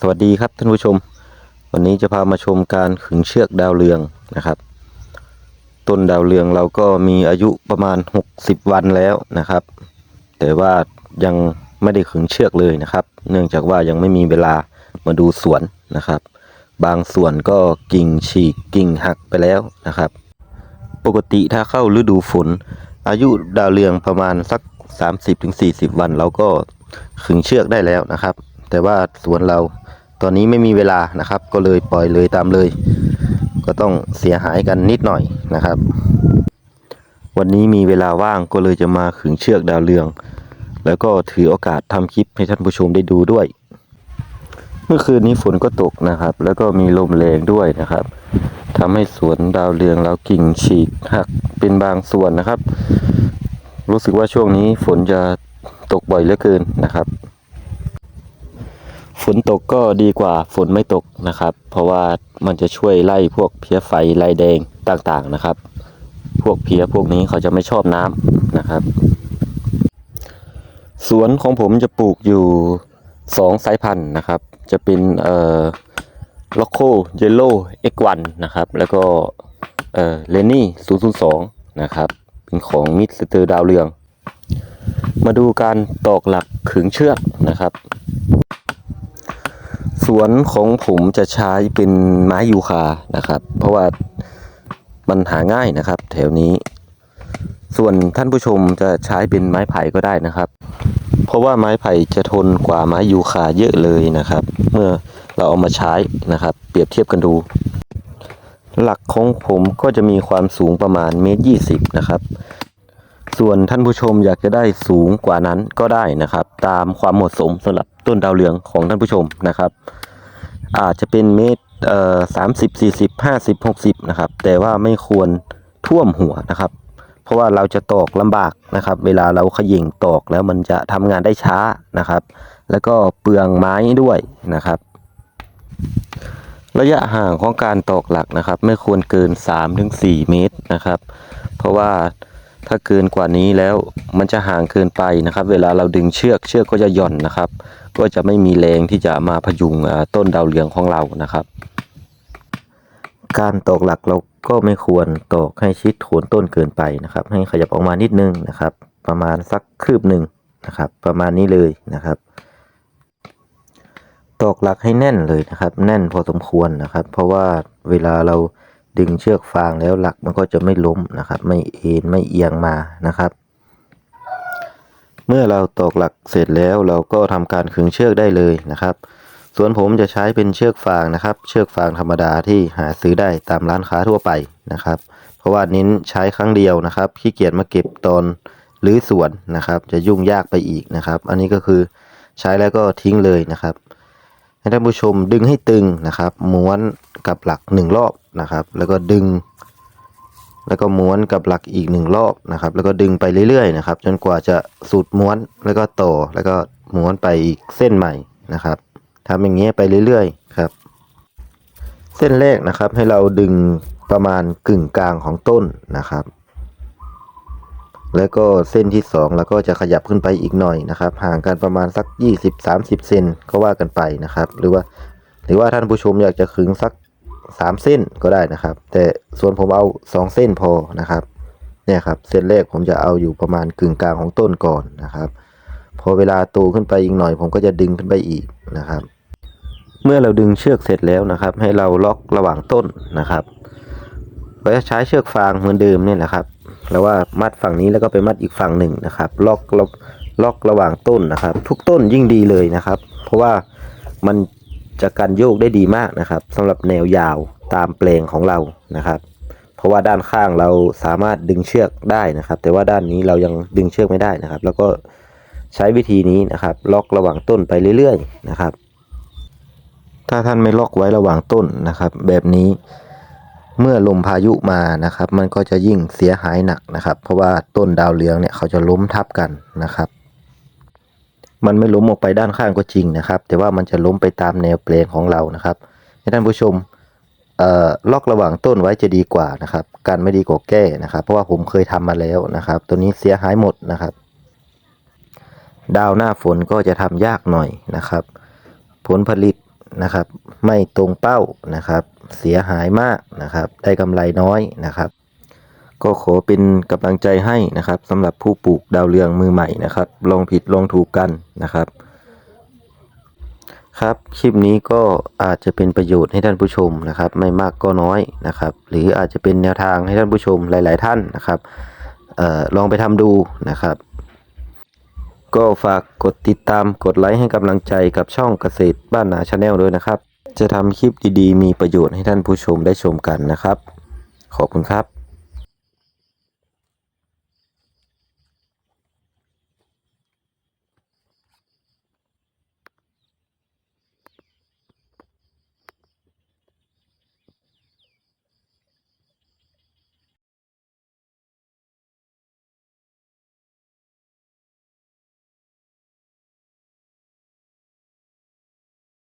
สวัสดีครับท่านผู้ชม วันนี้จะพามาชมการขึงเชือกดาวเรืองนะครับ ต้นดาวเรืองเราก็มีอายุประมาณ 60 วันแล้วนะครับ แต่ว่ายังไม่ได้ขึงเชือกเลยนะครับ เนื่องจากว่ายังไม่มีเวลามาดูสวนนะครับ บางส่วนก็กิ่งฉีกกิ่งหักไปแล้วนะครับ ปกติถ้าเข้าฤดูฝน อายุดาวเรืองประมาณสัก 30-40 วันเราก็ขึงเชือกได้แล้วนะครับ แต่ว่าสวนเราตอนนี้ไม่มีเวลานะครับ ก็เลยปล่อยเลยตามเลย ก็ต้องเสียหายกันนิดหน่อยนะครับ วันนี้มีเวลาว่างก็เลยจะมาขึงเชือกดาวเรือง แล้วก็ถือโอกาสทำคลิปให้ท่านผู้ชมได้ดูด้วย เมื่อคืนนี้ฝนก็ตกนะครับ แล้วก็มีลมแรงด้วยนะครับทำให้สวนดาวเรืองเรากิ่งฉีกหักเป็นบางส่วนนะครับ รู้สึกว่าช่วงนี้ฝนจะตกบ่อยเหลือเกินนะครับ ฝนตกก็ดีกว่าฝนไม่ตกนะครับ เพราะว่ามันจะช่วยไล่พวกเพี้ยไฟลายแดงต่างๆนะครับ พวกเพี้ยพวกนี้เขาจะไม่ชอบน้ำนะครับ สวนของผมจะปลูกอยู่สองสายพันธุ์นะครับ จะเป็นเอ่อล็อกโคเยลโล่เอ็กวันนะครับ แล้วก็เอ่อเลนี่ศูนย์ศูนย์สองนะครับ เป็นของมิสเตอร์ดาวเรือง มาดูการตอกหลักขึงเชือกนะครับ สวนของผมจะใช้เป็นไม้ยูคานะครับ เพราะว่ามันหาง่ายนะครับ แถวนี้ ส่วนท่านผู้ชมจะใช้เป็นไม้ไผ่ก็ได้นะครับ เพราะว่าไม้ไผ่จะทนกว่าไม้ยูคาเยอะเลยนะครับ เมื่อเราเอามาใช้นะครับ เปรียบเทียบกันดู หลักของผมก็จะมีความสูงประมาณเมตรยี่สิบนะครับ ส่วนท่านผู้ชมอยากจะได้สูงกว่านั้นก็ได้นะครับ ตามความเหมาะสมสำหรับ ต้นดาวเรืองของท่านผู้ชมนะครับ อาจจะเป็นเมตรเอ่อสามสิบสี่สิบห้าสิบหกสิบนะครับ แต่ว่าไม่ควรท่วมหัวนะครับ เพราะว่าเราจะตอกลำบากนะครับ เวลาเราขย่งตอกแล้วมันจะทำงานได้ช้านะครับ แล้วก็เปลืองไม้ด้วยนะครับ ระยะห่างของการตอกหลักนะครับ ไม่ควรเกิน 3-4 เมตรนะครับ เพราะว่า ถ้าเกินกว่านี้แล้วมันจะห่างเกินไปนะครับ เวลาเราดึงเชือกเชือกก็จะหย่อนนะครับ ก็จะไม่มีแรงที่จะมาพยุงต้นดาวเรืองของเรานะครับ การตอกหลักเราก็ไม่ควรตอกให้ชิดโคนต้นเกินไปนะครับ ให้ขยับออกมานิดนึงนะครับ ประมาณสักคืบหนึ่งนะครับ ประมาณนี้เลยนะครับตอกหลักให้แน่นเลยนะครับ แน่นพอสมควรนะครับ เพราะว่าเวลาเรา ดึงเชือกฟางแล้วหลักมันก็จะไม่ล้มนะครับ ไม่เอ็นไม่เอียงมานะครับ เมื่อเราตอกหลักเสร็จแล้วเราก็ทำการขึงเชือกได้เลยนะครับส่วนผมจะใช้เป็นเชือกฟางนะครับ เชือกฟางธรรมดาที่หาซื้อได้ตามร้านค้าทั่วไปนะครับ เพราะว่าเน้นใช้ครั้งเดียวนะครับขี้เกียจมาเก็บตอนหรือสวนนะครับ จะยุ่งยากไปอีกนะครับ อันนี้ก็คือใช้แล้วก็ทิ้งเลยนะครับให้ท่านผู้ชมดึงให้ตึงนะครับ ม้วน กับหลักหนึ่งรอบนะครับ แล้วก็ดึง แล้วก็ม้วนกับหลักอีกหนึ่งรอบนะครับ แล้วก็ดึงไปเรื่อยๆนะครับ จนกว่าจะสุดม้วนแล้วก็ต่อแล้วก็ม้วนไปอีกเส้นใหม่นะครับทำอย่างเงี้ยไปเรื่อยๆครับ เส้นแรกนะครับให้เราดึงประมาณกึ่งกลางของต้นนะครับ แล้วก็เส้นที่สองแล้วก็จะขยับขึ้นไปอีกหน่อยนะครับ ห่างกันประมาณสัก 20-30 เซนก็ว่ากันไปนะครับ หรือว่าหรือว่าท่านผู้ชมอยากจะขึงสัก 3เส้นก็ได้นะครับ แต่ส่วนผมเอา2เส้นพอนะครับเนี่ยครับเส้นแรกผมจะเอาอยู่ประมาณกึ่งกลางของต้นก่อนนะครับ พอเวลาโตขึ้นไปอีกหน่อย ผมก็จะดึงขึ้นไปอีกนะครับ เมื่อเราดึงเชือกเสร็จแล้วนะครับ ให้เราล็อกระหว่างต้นนะครับเราจะใช้เชือกฟางเหมือนเดิมเนี่ยแหละครับแล้วว่ามัดฝั่งนี้แล้วก็ไปมัดอีกฝั่งหนึ่งนะครับ ล็อกล็อกระหว่างต้นนะครับ ทุกต้นยิ่งดีเลยนะครับ เพราะว่ามัน จะกันโยกได้ดีมากนะครับสำหรับแนวยาวตามแปลงของเรานะครับ เพราะว่าด้านข้างเราสามารถดึงเชือกได้นะครับ แต่ว่าด้านนี้เรายังดึงเชือกไม่ได้นะครับ แล้วก็ใช้วิธีนี้นะครับ ล็อกระหว่างต้นไปเรื่อยๆนะครับ ถ้าท่านไม่ล็อกไว้ระหว่างต้นนะครับ แบบนี้เมื่อลมพายุมานะครับ มันก็จะยิ่งเสียหายหนักนะครับ เพราะว่าต้นดาวเรืองเนี่ยเขาจะล้มทับกันนะครับ มันไม่ล้มออกไปด้านข้างก็จริงนะครับ แต่ว่ามันจะล้มไปตามแนวเปลงของเรานะครับให้ท่านผู้ชมล็อกระหว่างต้นไว้จะดีกว่านะครับการไม่ดีกว่าแก้นะครับ เพราะว่าผมเคยทำมาแล้วนะครับ ตัวนี้เสียหายหมดนะครับ ดาวหน้าฝนก็จะทำยากหน่อยนะครับ ผลผลิตนะครับ ไม่ตรงเป้านะครับ เสียหายมากนะครับ ได้กำไรน้อยนะครับ ก็ขอเป็นกำลังใจให้นะครับสำหรับผู้ปลูกดาวเรืองมือใหม่นะครับ ลองผิดลองถูกกันนะครับ ครับคลิปนี้ก็อาจจะเป็นประโยชน์ให้ท่านผู้ชมนะครับ ไม่มากก็น้อยนะครับ หรืออาจจะเป็นแนวทางให้ท่านผู้ชมหลาย ๆ ท่านนะครับออลองไปทำดูนะครับ ก็ฝากกดติดตามกดไลค์ให้กำลังใจกับช่องเกษตรบ้านนาชาแนลด้วยนะครับ จะทำคลิปดี ๆ มีประโยชน์ให้ท่านผู้ชมได้ชมกันนะครับ ขอบคุณครับ